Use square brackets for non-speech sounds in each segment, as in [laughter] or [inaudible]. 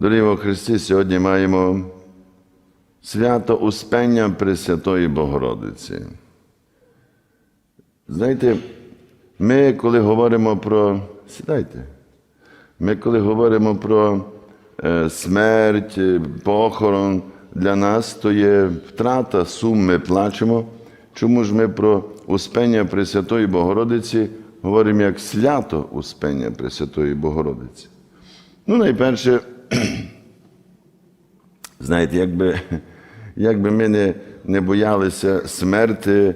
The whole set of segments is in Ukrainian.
Дорогі во Христі, сьогодні маємо свято Успення Пресвятої Богородиці. Знаєте, ми, коли говоримо про. Сідайте. Ми, коли говоримо про е, смерть, похорон, для нас то є втрата сум, ми плачемо. Чому ж ми про Успення Пресвятої Богородиці говоримо як свято Успення Пресвятої Богородиці? Ну, найперше, [clears throat] знаєте, якби, якби ми не, не боялися смерти,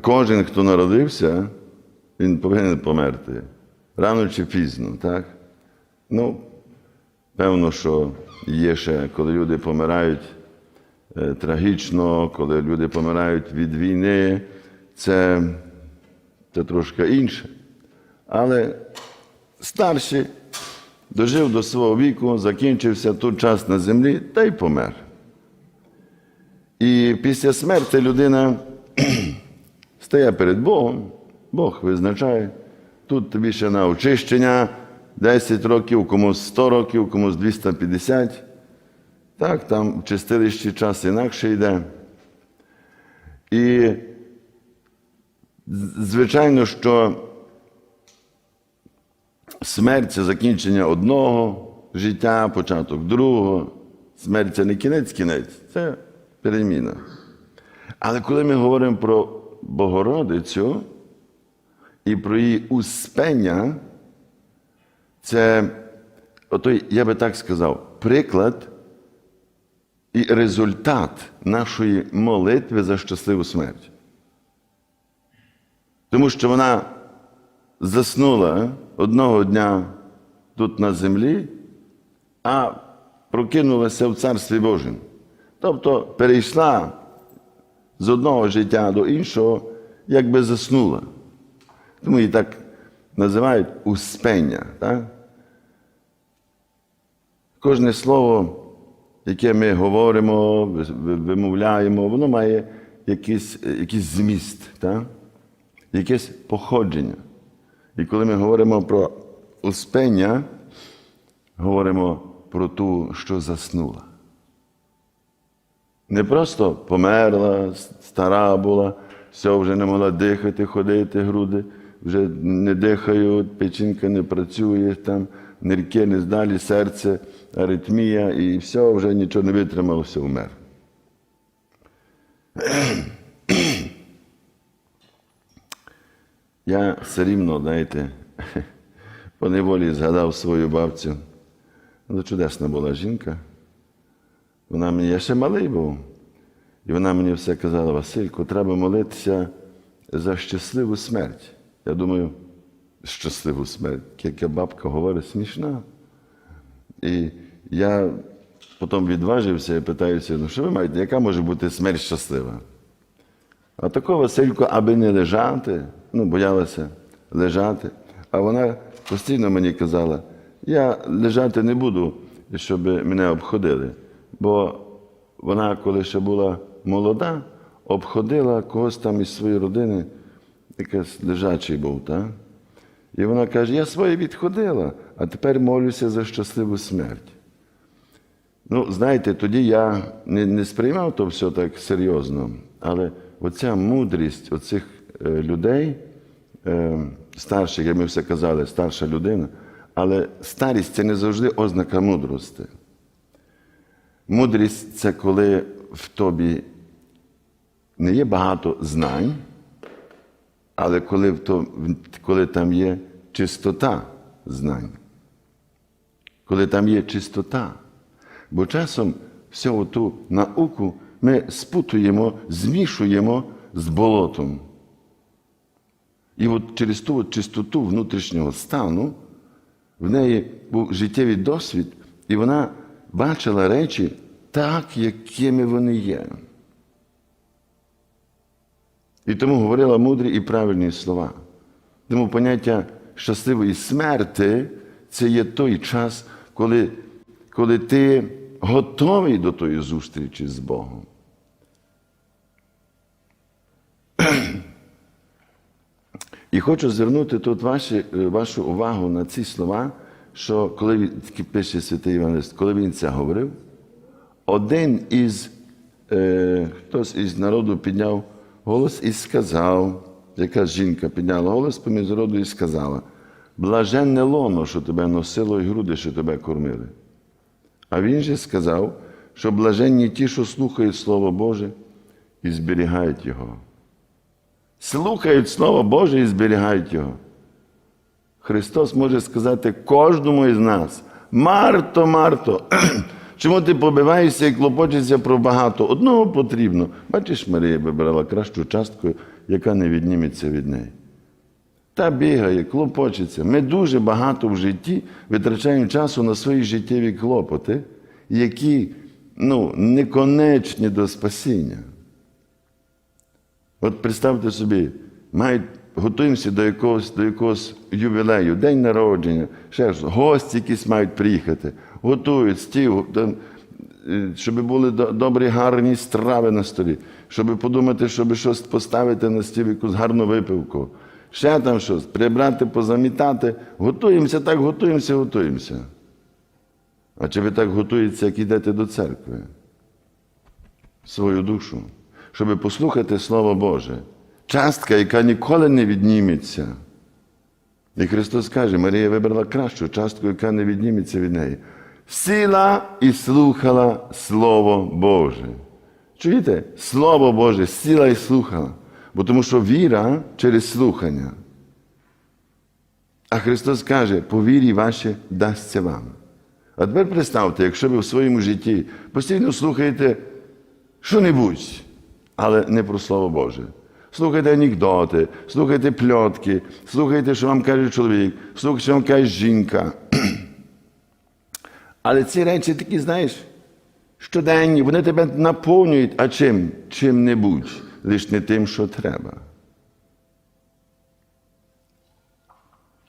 кожен, хто народився, він повинен померти. Рано чи пізно, так? Ну, певно, що є ще, коли люди помирають е, трагічно, коли люди помирають від війни, це, це трошки інше. Але старші дожив до свого віку, закінчився тут час на землі та й помер. І після смерті людина [clears throat] стає перед Богом, Бог визначає. Тут тобі ще на очищення 10 років, комусь 100 років, комусь 250. Так, там в чистилищі час інакше йде. І звичайно, що смерть це закінчення одного життя, початок другого. Смерть це не кінець-кінець, це переміна. Але коли ми говоримо про Богородицю і про її успення, це, отой, я би так сказав, приклад і результат нашої молитви за щасливу смерть. Тому що вона заснула одного дня тут на землі, а прокинулася в Царстві Божому. Тобто перейшла з одного життя до іншого, якби заснула. Тому її так називають успення. Так? Кожне слово, яке ми говоримо, ви- ви- вимовляємо, воно має якийсь, якийсь зміст, так? якесь походження. І коли ми говоримо про успення, говоримо про ту, що заснула. Не просто померла, стара була, все вже не могла дихати, ходити, груди вже не дихають, печінка не працює, там нирки не здалі, серце, аритмія, і все, вже нічого не витримало, все вмер. Я все рівно, знаєте, [laughs] по неволі згадав свою бабцю. Ну, чудесна була жінка. Вона мені, я ще малий був. І вона мені все казала, Василько, треба молитися за щасливу смерть. Я думаю, щасливу смерть, яка бабка говорить, смішна. І я потім відважився і питаюся, ну що ви маєте, яка може бути смерть щаслива? А такого Василько, аби не лежати, ну, боялася лежати. А вона постійно мені казала, я лежати не буду, щоб мене обходили. Бо вона, коли ще була молода, обходила когось там із своєї родини, якийсь лежачий був, так? І вона каже: я своє відходила, а тепер молюся за щасливу смерть. Ну, знаєте, тоді я не, не сприймав то все так серйозно, але оця мудрість оцих е, людей, е, старших, як ми все казали, старша людина, але старість це не завжди ознака мудрості. Мудрість це коли в тобі не є багато знань, але коли, в то, коли там є чистота знань, коли там є чистота. Бо часом всю ту науку ми спутуємо, змішуємо з болотом. І от через ту от чистоту внутрішнього стану в неї був життєвий досвід, і вона бачила речі так, якими вони є. І тому говорила мудрі і правильні слова. Тому поняття щасливої смерти це є той час, коли, коли ти готовий до тої зустрічі з Богом. І хочу звернути тут ваші, вашу увагу на ці слова, що коли він пише святий Іванест, коли він це говорив, один із е, хтось із народу підняв голос і сказав, якась жінка підняла голос поміж народу і сказала: блаженне лоно, що тебе носило, і груди, що тебе кормили. А він же сказав, що блаженні ті, що слухають Слово Боже і зберігають Його. Слухають Слово Боже і зберігають Його. Христос може сказати кожному із нас: Марто, Марто, [clears throat] чому ти побиваєшся і клопочешся про багато? Одного потрібно. Бачиш, Марія вибрала кращу частку, яка не відніметься від неї. Та бігає, клопочеться. Ми дуже багато в житті витрачаємо часу на свої життєві клопоти, які ну, неконечні до спасіння. От представте собі, мають, готуємося до якогось, до якогось ювілею, день народження, ще ж, гості якісь мають приїхати, готують стіл, е, щоб були добрі, гарні страви на столі, щоб подумати, щоб щось поставити на стіл, якусь гарну випивку. Ще там щось, прибрати, позамітати. Готуємося, так готуємося, готуємося. А чи ви так готуєтеся, як йдете до церкви? Свою душу, щоб послухати Слово Боже. Частка, яка ніколи не відніметься. І Христос каже, Марія вибрала кращу частку, яка не відніметься від неї. Сіла і слухала Слово Боже. Чуєте? Слово Боже, сіла і слухала. Бо тому що віра через слухання. А Христос каже, по вірі ваші дасться вам. А тепер представте, якщо ви в своєму житті постійно слухаєте що-небудь, але не про Слово Боже. Слухайте анекдоти, слухайте пльотки, слухайте, що вам каже чоловік, слухайте, що вам каже жінка. [clears throat] Але ці речі такі, знаєш, щоденні, вони тебе наповнюють, а чим? Чим-небудь, лише не тим, що треба.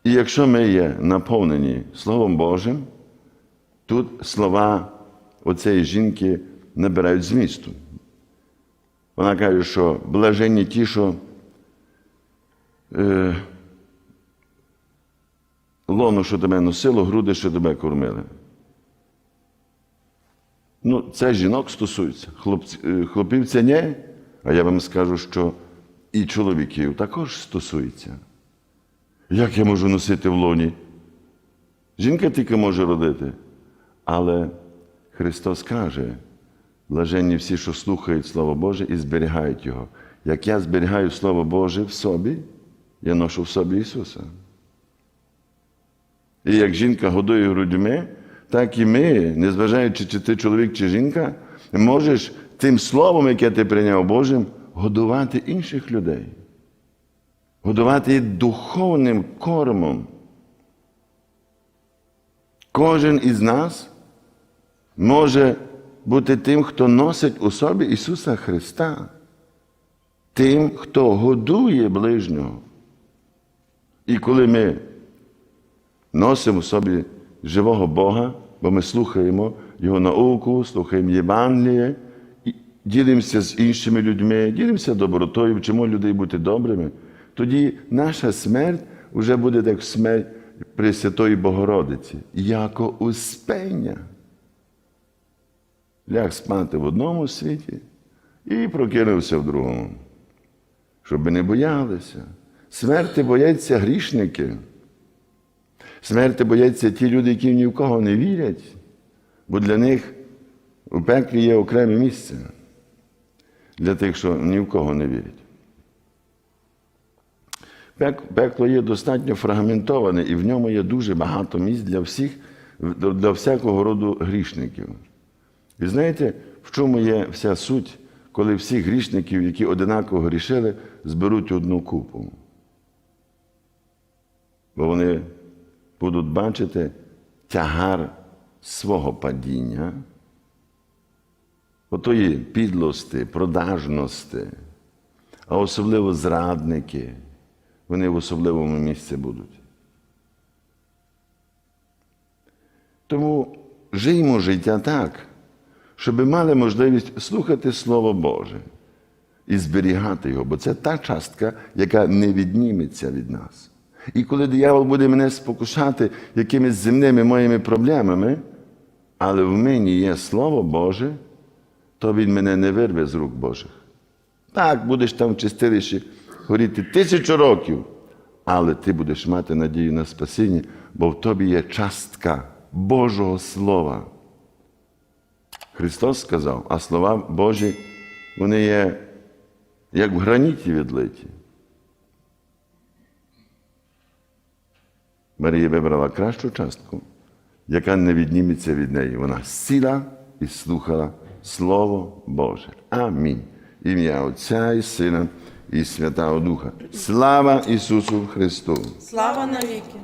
І якщо ми є наповнені Словом Божим, тут слова оцеї жінки набирають змісту. Вона каже, що блаженні ті, що е, лоно, що тебе носило, груди, що тебе кормили. Ну, це жінок стосується. Хлопці, е, це ні, а я вам скажу, що і чоловіків також стосується. Як я можу носити в лоні? Жінка тільки може родити. Але Христос каже, блаженні всі, що слухають Слово Боже і зберігають Його. Як я зберігаю Слово Боже в собі, я ношу в собі Ісуса. І як жінка годує грудьми, так і ми, незважаючи, чи ти чоловік чи жінка, можеш тим словом, яке ти прийняв Божим, годувати інших людей. Годувати їх духовним кормом. Кожен із нас може бути тим, хто носить у собі Ісуса Христа, тим, хто годує ближнього. І коли ми носимо в собі живого Бога, бо ми слухаємо Його науку, слухаємо Євангеліє, ділимося з іншими людьми, ділимося добротою, вчимо людей бути добрими, тоді наша смерть вже буде як смерть Пресвятої Богородиці, яко успення. Ляг спати в одному світі і прокинувся в другому. Щоб не боялися. Смерти бояться грішники. Смерти бояться ті люди, які ні в кого не вірять, бо для них у пеклі є окреме місце для тих, що ні в кого не вірять. Пекло є достатньо фрагментоване, і в ньому є дуже багато місць для всіх, для всякого роду грішників. І знаєте, в чому є вся суть, коли всіх грішників, які одинаково грішили, зберуть одну купу? Бо вони будуть бачити тягар свого падіння, отої підлости, продажності, а особливо зрадники, вони в особливому місці будуть. Тому жиймо життя так, щоб мали можливість слухати Слово Боже і зберігати його, бо це та частка, яка не відніметься від нас. І коли диявол буде мене спокушати якимись земними моїми проблемами, але в мені є Слово Боже, то він мене не вирве з рук Божих. Так, будеш там в чистилищі горіти тисячу років, але ти будеш мати надію на спасіння, бо в тобі є частка Божого Слова. Христос сказав, а слова Божі, вони є як в граніті відлиті. Марія вибрала кращу частку, яка не відніметься від неї. Вона сіла і слухала Слово Боже. Амінь. Ім'я Отця і Сина і Святого Духа. Слава Ісусу Христу! Слава навіки!